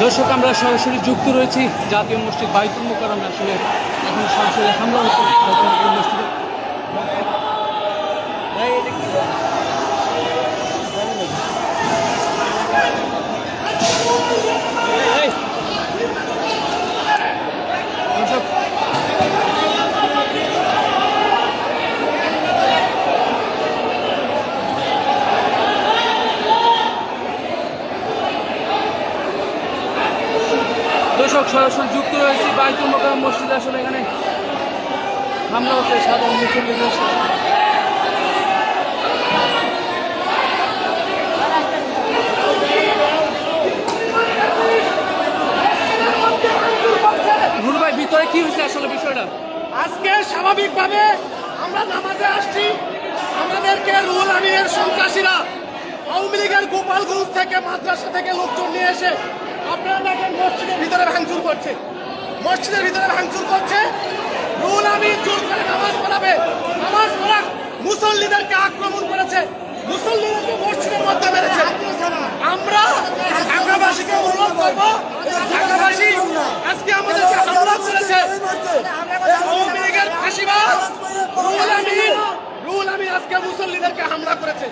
দর্শক, আমরা সরাসরি যুক্ত রয়েছি। জাতীয় মসজিদ বাইতুল মোকারমে আসলে এখন সরাসরি হামলা হচ্ছে মসজিদে এই! দর্শক দর্শক সরাসরি যুক্ত রয়েছে বাইতুল মোকাররম মসজিদ। আসলে এখানে হামলা হচ্ছে সাধারণ। নুর ভাই, ভিতরে আসলে বিষয়টা? আজকে স্বাভাবিকভাবে আমরা নামাজে আসছি। আমাদেরকে গোপালগঞ্জ থেকে, মাদ্রাসা থেকে নিয়ে এসে আপনারা দেখেন মসজিদের ভাঙচুর করছে। মসজিদের ভিতরে ভাঙচুর করছে। রুল জোর করে নামাজ পড়াবে। নামাজ পড়া মুসল্লিদেরকে আক্রমণ করেছে। মুসল্লিদেরকে মসজিদের মধ্যে মেরেছে। আমরা ঢাকাবাসীকে অনুরোধ করব, ঢাকাবাসী, আজকে আমাদেরকে হামলা করেছে। আওয়ামী লীগের ফাঁসিবাদ রুল আমি রুল আমি আজকে মুসল্লিদেরকে হামলা করেছে।